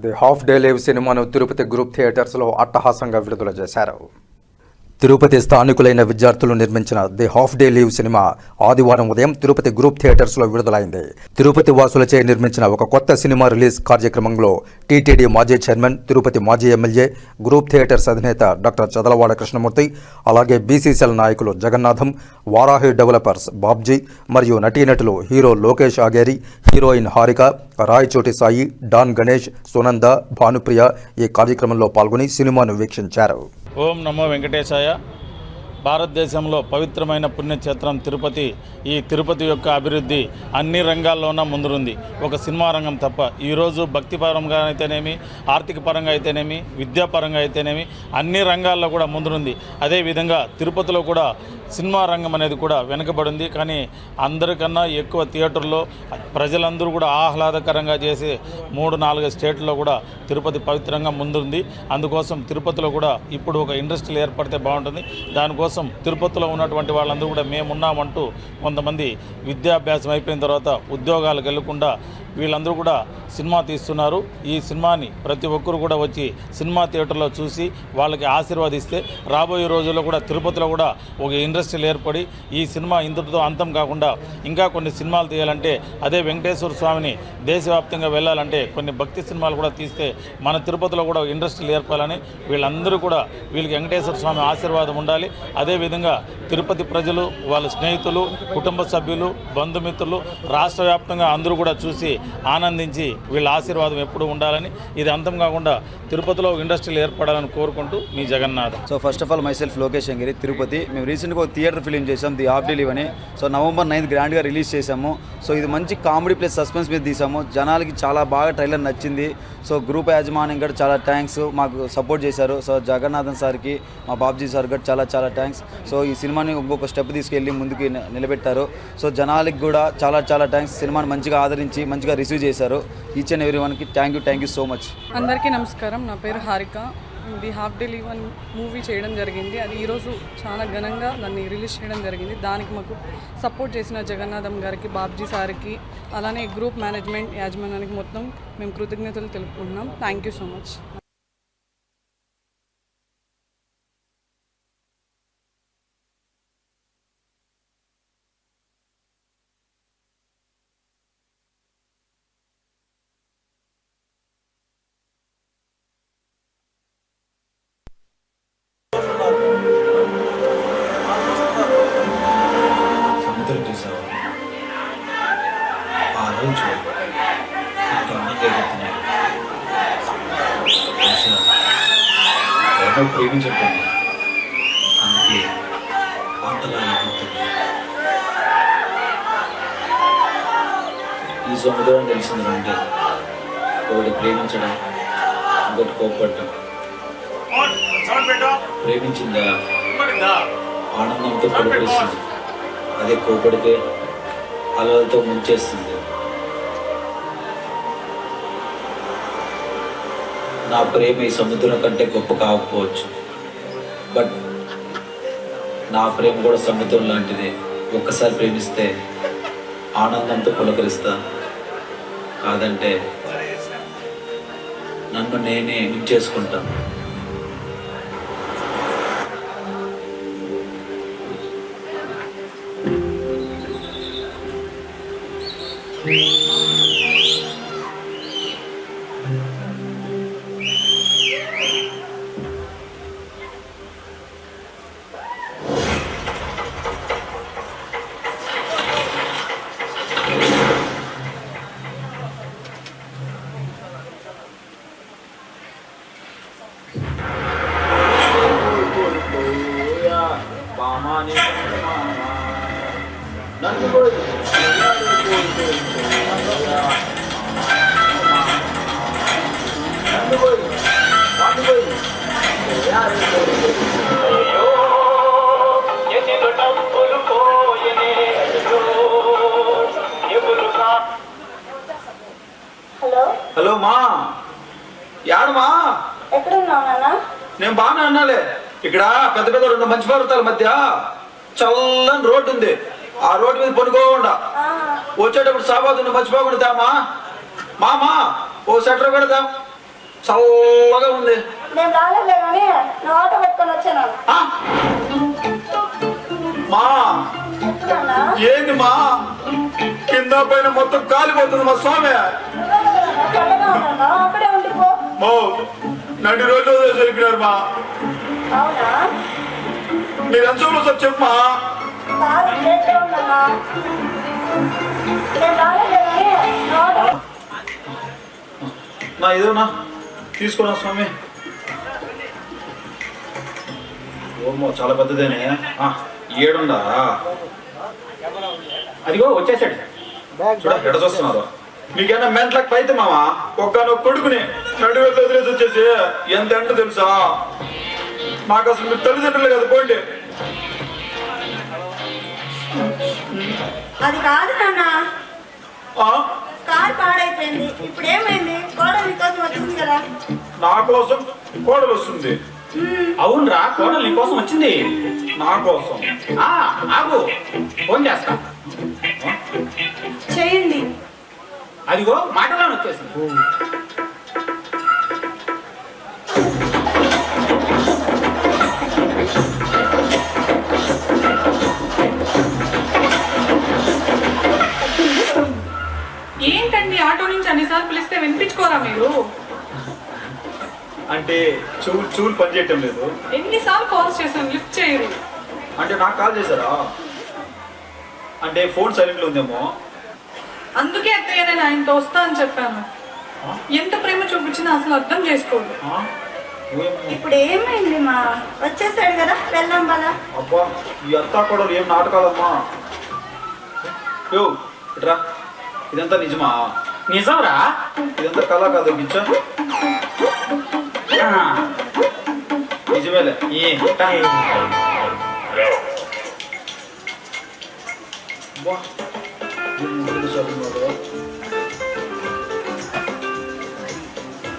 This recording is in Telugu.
ది హాఫ్ డే లీవ్ సినిమాను తిరుపతి గ్రూప్ థియేటర్స్లో అట్టహాసంగా విడుదల చేశారు. తిరుపతి స్థానికులైన విద్యార్థులు నిర్మించిన the half day leave cinema ఆదివారం ఉదయం తిరుపతి గ్రూప్ థియేటర్స్లో విడుదలైంది. తిరుపతి వాసులచే నిర్మించిన ఒక కొత్త సినిమా రిలీజ్ కార్యక్రమంలో టీటీడీ మాజీ చైర్మన్ తిరుపతి మాజీ ఎమ్మెల్యే గ్రూప్ థియేటర్స్ అధినేత డాక్టర్ చదలవాడ కృష్ణమూర్తి అలాగే బీసీసీఎల్ నాయకులు జగన్నాథం వారాహి డెవలపర్స్ బాబ్జీ మరియు నటీనటులు hero Lokesh Ageri heroine Harika Rayachoti Sai Don Ganesh Sunanda Bhanupriya ఈ కార్యక్రమంలో పాల్గొని సినిమాను వీక్షించారు. ఓం నమో వెంకటేశాయ. భారతదేశంలో పవిత్రమైన పుణ్యక్షేత్రం తిరుపతి. ఈ తిరుపతి యొక్క అభివృద్ధి అన్ని రంగాల్లోన ముందుంది ఒక సినిమా రంగం తప్ప ఈరోజు భక్తి పరంగా అయితేనేమి ఆర్థిక పరంగా అయితేనేమి విద్యాపరంగా అయితేనేమి అన్ని రంగాల్లో కూడా ముందుంది అదేవిధంగా తిరుపతిలో కూడా సినిమా రంగం అనేది కూడా వెనుకబడింది. కానీ అందరికన్నా ఎక్కువ థియేటర్లో ప్రజలందరూ కూడా ఆహ్లాదకరంగా చేసే మూడు నాలుగు స్టేట్లలో కూడా తిరుపతి పవిత్రంగా ముందుంది. అందుకోసం తిరుపతిలో కూడా ఇప్పుడు ఒక ఇండస్ట్రీలు ఏర్పడితే బాగుంటుంది. దానికోసం తిరుపతిలో ఉన్నటువంటి వాళ్ళందరూ కూడా మేమున్నామంటూ కొంతమంది విద్యాభ్యాసం అయిపోయిన తర్వాత ఉద్యోగాలకు వెళ్ళకుండా వీళ్ళందరూ కూడా సినిమా తీస్తున్నారు. ఈ సినిమాని ప్రతి ఒక్కరు కూడా వచ్చి సినిమా థియేటర్లో చూసి వాళ్ళకి ఆశీర్వాదిస్తే రాబోయే రోజుల్లో కూడా తిరుపతిలో కూడా ఒక ఇండస్ట్రీలు ఏర్పడి ఈ సినిమా ఇంతటితో అంతం కాకుండా ఇంకా కొన్ని సినిమాలు తీయాలంటే అదే వెంకటేశ్వర స్వామిని దేశవ్యాప్తంగా వెళ్ళాలంటే కొన్ని భక్తి సినిమాలు కూడా తీస్తే మన తిరుపతిలో కూడా ఇండస్ట్రీలు ఏర్పాలని వీళ్ళందరూ కూడా వీళ్ళకి వెంకటేశ్వర స్వామి ఆశీర్వాదం ఉండాలి. అదేవిధంగా తిరుపతి ప్రజలు వాళ్ళ స్నేహితులు కుటుంబ సభ్యులు బంధుమిత్రులు రాష్ట్ర వ్యాప్తంగా అందరూ కూడా చూసి ఆనందించి వీళ్ళ ఆశీర్వాదం ఎప్పుడు ఉండాలని ఇది అంతం కాకుండా తిరుపతిలో ఇండస్ట్రీలు ఏర్పడాలని కోరుకుంటూ మీ Jagannath. So first of all myself Lokesh Angiri Tirupati మేము రీసెంట్గా ఒక థియేటర్ ఫిలిం చేసాం ది హాఫ్ డే లీవ్ అని సో నవంబర్ నైన్త్ గ్రాండ్గా రిలీజ్ చేసాము సో ఇది మంచి కామెడీ ప్లస్ సస్పెన్స్ మీద తీసాము జనాలకి చాలా బాగా ట్రైలర్ నచ్చింది. సో గ్రూప్ యాజమాన్యం కూడా చాలా థ్యాంక్స్ మాకు సపోర్ట్ చేశారు. సో జగన్నాథన్ సార్కి మా బాబ్జీ సార్ కూడా చాలా చాలా థ్యాంక్స్ సో ఈ సినిమా సినిమాని ఒక్కొక్క స్టెప్ తీసుకెళ్ళి ముందుకు నిలబెట్టారు. సో జనాలకి కూడా చాలా చాలా థ్యాంక్స్ సినిమాని మంచిగా ఆదరించి మంచిగా రిసీవ్ చేశారు. ఈచ్ అండ్ ఎవ్రీ వన్కి thank you thank you so much అందరికీ నమస్కారం. నా పేరు Harika. The half day leave అని మూవీ చేయడం జరిగింది. అది ఈరోజు చాలా ఘనంగా దాన్ని రిలీజ్ చేయడం జరిగింది. దానికి మాకు సపోర్ట్ చేసిన జగన్నాథం గారికి బాబ్జీ సార్కి అలానే గ్రూప్ మేనేజ్మెంట్ యాజమాన్యానికి మొత్తం మేము కృతజ్ఞతలు తెలుపుకుంటున్నాం. థ్యాంక్ యూ సో మచ్ ఆ రోజు నాకు ఎవరో ప్రేమించట్టుంది అందుకే అంతలా ఈ సముద్రం తెలిసిందంటే ఒకటి ప్రేమించడం ఇంకోటి కోప్పడటం ప్రేమించిందా? ఆనందంతో పలుకరిస్తుంది అదే కోపడితే అలలతో ముంచేస్తుంది. నా ప్రేమ ఈ సముద్రం కంటే గొప్ప కాకపోవచ్చు. బట్ నా ప్రేమ కూడా సముద్రం లాంటిదే. ఒక్కసారి ప్రేమిస్తే ఆనందంతో పులకరిస్తా. కాదంటే నన్ను నేనే ముంచేసుకుంటాను హలో? హలో మా. యాడమా ఎక్కడున్నావు నాన్న? నేను బాగానే అన్నాలే ఇక్కడ పెద్ద పెద్ద రెండు మంచి పర్వతాల మధ్య చల్లని రోడ్డు ఉంది. ఆ రోడ్డు మీద పనుకోకుండా వచ్చేటప్పుడు సాబాదు మర్చిపోకుండా తేమా? మామా ఓ సెటర్ పెడదాం చల్లగా ఉంది! మా. ఏంది మా? కింద పైన మొత్తం కాలిపోతుంది మా స్వామి. నడి రోజు జరిపినారు మా. మీరు ఎంత చూపు సార్? చెప్పమా నా ఇదేనా తీసుకున్నా స్వామి. ఓమో చాలా పెద్దదేనే. ఆ, ఏడుందా? అదిగో వచ్చేసాడు. చూడ ఎడ చూస్తున్నారు మీకేనా మెంట్లకు అయితే మావా? ఒక్కనొక్క కొడుకుని నడువే వదిలేసి వచ్చేసి ఎంత ఎండ తెలుసా? మాకు అసలు మీరు తల్లిదండ్రులు కదా పోండి. అది కాదు నాన్న. ఆ, కారు పాడైపోయింది. ఇప్పుడు ఏమైంది? గోడ కోసం వచ్చింది కదా. నా కోసం కోడలు వస్తుంది. అవునరా కోడలు నీ కోసం వచ్చింది. నా కోసం. ఆ ఆగు. ఫోన్ చేస్తా. చేయండి. అదిగో మాటలోనే వచ్చేసింది. మీరు? అంటే చెవులు చెవులు పనిచేయటం లేదు. ఎన్నిసార్లు కాల్స్ చేశాను లిఫ్ట్ చేయరు. అంటే నాకు కాల్ చేశారా? అంటే ఫోన్ సైలెంట్లో ఉందేమో. అందుకే అత్తయ్య నేను ఆయనతో వస్తా అని చెప్పాను. ఎంత ప్రేమ చూపించినా అసలు అర్థం? ఏమో. ఇప్పుడు ఏమైంది మా? వచ్చేసాడు కదా వెళ్దాం పదా. అబ్బా ఈ అత్తా కొడలు ఏం నాటకాలమ్మా. యో ఇట్రా ఇదంతా నిజమా? నిజంరా? ఇదంతా కళ కాదు గిచ్చా ఆ, నిజమేలే ఏ అబ్బా. ఏం ముందు చదువున్నాడు?